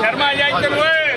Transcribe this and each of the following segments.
ਸ਼ਰਮਾ ਜਾ ਇੱਧਰ ਓਏ।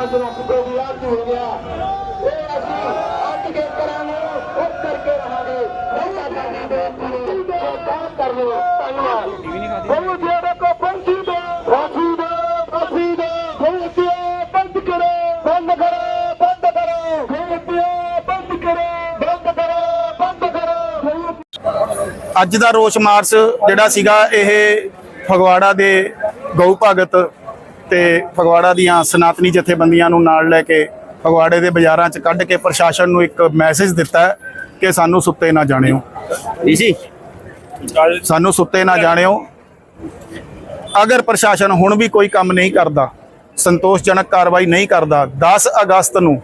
ਤੁਸੀਂ ਮੱਥਾ ਜਰਾ ਕਿਤੇ ਵੀ ਆ ਹੋ ਗਿਆ। ਇਹ ਅਸੀਂ ਅੱਡ ਕੇ ਕਰਾਂਗੇ ਉਹ ਕਰਕੇ ਰਹਾਂਗੇ। ਨਹੀਂ ਨਹੀਂ ਬੇਨਤੀ ਉਹ ਕੰਮ ਕਰ ਲਓ। ਧੰਨਵਾਦ। ਗੁਰੂ ਜੀ ਕੋ ਪੰਛੀ ਦੋ ਫਾਂਸੀ ਦੋ ਫਾਂਸੀ ਦੋ। ਜੀ ਬੰਦ ਕਰੋ ਬੰਦ ਕਰੋ ਬੰਦ ਕਰੋ। ਜੀ ਬੰਦ ਕਰੋ ਬੰਦ ਕਰੋ ਬੰਦ ਕਰੋ। ਗੁਰੂ ਅੱਜ ਦਾ ਰੋਸ ਮਾਰਚ ਜਿਹੜਾ ਸੀਗਾ ਇਹ ਫਗਵਾੜਾ ਦੇ ਗਊ ਭਗਤ ਤੇ ਫਗਵਾੜਾ ਦੀਆਂ ਸਨਾਤਨੀ ਜਥੇਬੰਦੀਆਂ ਨੂੰ ਨਾਲ ਲੈ ਕੇ ਫਗਵਾੜੇ ਦੇ ਬਾਜ਼ਾਰਾਂ 'ਚ ਕੱਢ ਕੇ ਪ੍ਰਸ਼ਾਸਨ ਨੂੰ ਇੱਕ ਮੈਸੇਜ ਦਿੱਤਾ ਕਿ ਸਾਨੂੰ ਸੁੱਤੇ ਨਾ ਜਾਣਿਓ। ਜੀ ਸਾਨੂੰ ਸੁੱਤੇ ਨਾ ਜਾਣਿਓ। ਅਗਰ ਪ੍ਰਸ਼ਾਸਨ ਹੁਣ ਵੀ ਕੋਈ ਕੰਮ ਨਹੀਂ ਕਰਦਾ ਸੰਤੋਸ਼ਜਨਕ ਕਾਰਵਾਈ ਨਹੀਂ ਕਰਦਾ 10 ਅਗਸਤ ਨੂੰ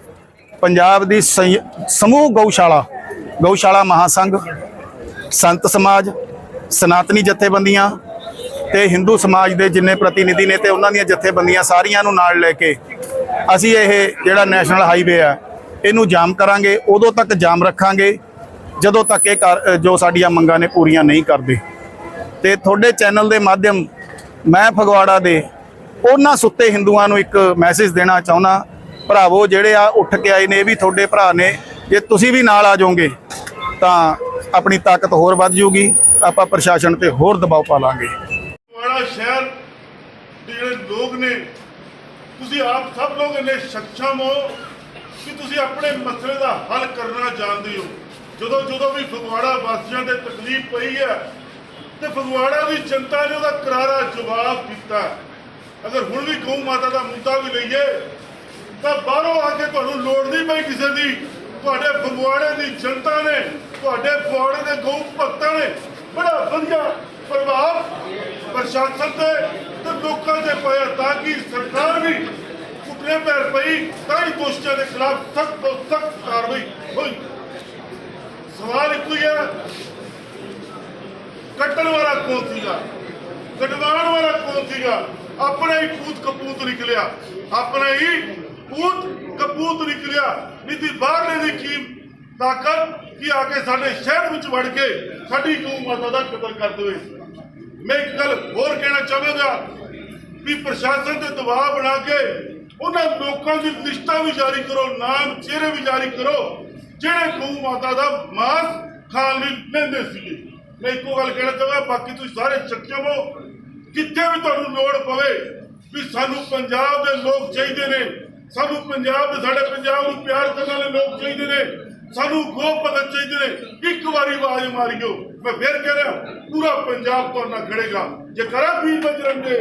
ਪੰਜਾਬ ਦੀ ਸਮੂਹ ਗਊਸ਼ਾਲਾ ਗਊਸ਼ਾਲਾ ਮਹਾਸੰਘ ਸੰਤ ਸਮਾਜ ਸਨਾਤਨੀ ਜਥੇਬੰਦੀਆਂ ਤੇ ਹਿੰਦੂ ਸਮਾਜ ਦੇ ਜਿੰਨੇ ਪ੍ਰਤੀਨਿਧੀ ਨੇ ਤੇ ਉਹਨਾਂ ਦੀਆਂ ਜਥੇਬੰਦੀਆਂ ਸਾਰੀਆਂ ਨੂੰ ਨਾਲ ਲੈ ਕੇ ਅਸੀਂ ਇਹ ਜਿਹੜਾ ਨੈਸ਼ਨਲ ਹਾਈਵੇ ਆ, ਇਹਨੂੰ ਜਾਮ ਕਰਾਂਗੇ, ਉਦੋਂ ਤੱਕ ਜਾਮ ਰੱਖਾਂਗੇ, ਜਦੋਂ ਤੱਕ ਇਹ ਕਰ- ਜੋ ਸਾਡੀਆਂ ਮੰਗਾਂ ਨੇ ਪੂਰੀਆਂ ਨਹੀਂ ਕਰਦੇ। ਤੇ ਤੁਹਾਡੇ ਚੈਨਲ ਦੇ ਮਾਧਿਅਮ ਮੈਂ ਫਗਵਾੜਾ ਦੇ ਉਹਨਾਂ ਸੁੱਤੇ ਹਿੰਦੂਆਂ ਨੂੰ ਇੱਕ ਮੈਸੇਜ ਦੇਣਾ ਚਾਹੁੰਦਾ। ਭਰਾਵੋ, ਜਿਹੜੇ ਆ ਉੱਠ ਕੇ ਆਏ ਨੇ, ਇਹ ਵੀ ਤੁਹਾਡੇ ਭਰਾ ਨੇ। ਜੇ ਤੁਸੀਂ ਵੀ ਨਾਲ ਆ ਜਾਓਗੇ, ਤਾਂ ਆਪਣੀ ਤਾਕਤ ਹੋਰ ਵੱਧ ਜੂਗੀ ਆਪਾਂ ਪ੍ਰਸ਼ਾਸਨ ਤੇ ਹੋਰ ਦਬਾਅ ਪਾ ਲਾਂਗੇ। ਵਾਲਾ ਸ਼ਹਿਰ ਦੇ ਜਿਹੜੇ ਲੋਕ ਨੇ, ਤੁਸੀਂ ਆਪ ਸਭ ਲੋਕ ਇੰਨੇ ਸક્ષਮ ਹੋ ਕਿ ਤੁਸੀਂ ਆਪਣੇ ਮਸਲੇ ਦਾ ਹੱਲ ਕਰਨਾ ਜਾਣਦੇ ਹੋ। ਜਦੋਂ ਜਦੋਂ ਵੀ ਫਗਵਾੜਾ ਵਾਸੀਆਂ ਤੇ ਤਕਲੀਫ ਪਈ ਹੈ, ਤੇ ਫਗਵਾੜਾ ਦੀ ਜਨਤਾ ਨੇ ਉਹਦਾ ਕਰਾਰਾ ਜਵਾਬ ਦਿੱਤਾ। ਅਗਰ ਹੁਣ ਵੀ ਗਊ ਮਾਤਾ ਦਾ ਮੁੱਦਾ ਵੀ ਲਈਏ, ਤਾਂ ਬਾਹਰੋਂ ਆ ਕੇ ਤੁਹਾਨੂੰ ਲੋੜ ਨਹੀਂ ਪਈ ਕਿਸੇ ਦੀ। ਤੁਹਾਡੇ ਫਗਵਾੜੇ ਦੀ ਜਨਤਾ ਨੇ, ਤੁਹਾਡੇ ਫਗਵਾੜੇ ਦੇ ਗਊ ਭਗਤਾਂ ਨੇ ਬੜਾ ਵਧੀਆ ਪ੍ਰਭਾਵ ਪ੍ਰਸ਼ਾਸਨ ਤੇ ਤੇ ਲੋਕਾਂ ਦੇ ਪਾਇਆ ਤਾਂ ਕਿ ਸਰਕਾਰ ਵੀ ਘੁਟਨੇ ਪੈਰ ਪਈ, ਤਾਂ ਹੀ ਦੋਸ਼ੀਆਂ ਦੇ ਖਿਲਾਫ ਸਖਤ ਤੋਂ ਸਖਤ ਕਾਰਵਾਈ ਹੋਈ। ਸਵਾਲ ਇੱਕੋ ਹੀ ਹੈ ਕੱਟਣ ਵਾਲਾ ਕੌਣ ਸੀਗਾ? ਕਟਵਾਉਣ ਵਾਲਾ ਕੌਣ ਸੀਗਾ? ਆਪਣਾ ਹੀ ਪੂਤ ਕਪੂਤ ਨਿਕਲਿਆ। ਆਪਣਾ ਹੀ ਪੂਤ ਕਪੂਤ ਨਿਕਲਿਆ। ਨਹੀਂ ਬਾਹਰਲੇ ਦੀ ਕੀ ਤਾਕਤ ਕਿ ਆ ਕੇ ਸਾਡੇ ਸ਼ਹਿਰ ਵਿੱਚ ਵੜ ਕੇ ਸਾਡੀ ਕੌਮ ਮਾਤਾ ਦਾ ਕਤਲ ਕਰ ਦੇਵੇ। ਮੈਂ ਇੱਕ ਗੱਲ ਹੋਰ ਕਹਿਣਾ ਚਾਹਾਂਗਾ ਵੀ ਪ੍ਰਸ਼ਾਸਨ ਤੇ ਦਬਾਅ ਬਣਾ ਕੇ ਉਹਨਾਂ ਲੋਕਾਂ ਦੀ ਲਿਸਟਾਂ ਵੀ ਜਾਰੀ ਕਰੋ, ਨਾਮ ਚਿਹਰੇ ਵੀ ਜਾਰੀ ਕਰੋ, ਜਿਹੜੇ ਗਊ ਮਾਤਾ ਦਾ ਮਾਸ ਖਾਣ ਲਈ ਲੈਂਦੇ ਸੀਗੇ। ਮੈਂ ਇੱਕੋ ਗੱਲ ਕਹਿਣਾ ਚਾਹਾਂਗਾ, ਬਾਕੀ ਤੁਸੀਂ ਸਾਰੇ ਸક્ષਮ ਹੋ ਕਿੱਥੇ ਵੀ ਤੁਹਾਨੂੰ ਲੋੜ ਪਵੇ ਵੀ ਸਾਨੂੰ ਪੰਜਾਬ ਦੇ ਲੋਕ ਚਾਹੀਦੇ ਨੇ, ਸਾਨੂੰ ਪੰਜਾਬ ਦੇ ਸਾਡੇ ਪੰਜਾਬ ਨੂੰ ਪਿਆਰ ਕਰਨ ਵਾਲੇ ਲੋਕ ਚਾਹੀਦੇ ਨੇ ਸਾਨੂੰ ਗੋ ਪਤਾ ਚਾਹੀਦੇ ਨੇ। ਇੱਕ ਵਾਰੀ ਆਵਾਜ਼ ਮਾਰਿਓ। ਮੈਂ ਫੇਰ ਕਹਿ ਰਿਹਾ, ਪੂਰਾ ਪੰਜਾਬ ਤੁਹਾਡੇ ਨਾਲ ਖੜੇਗਾ। ਜੇ ਕਰਾਂ ਵੀਰ ਬਜਰੰਗੇ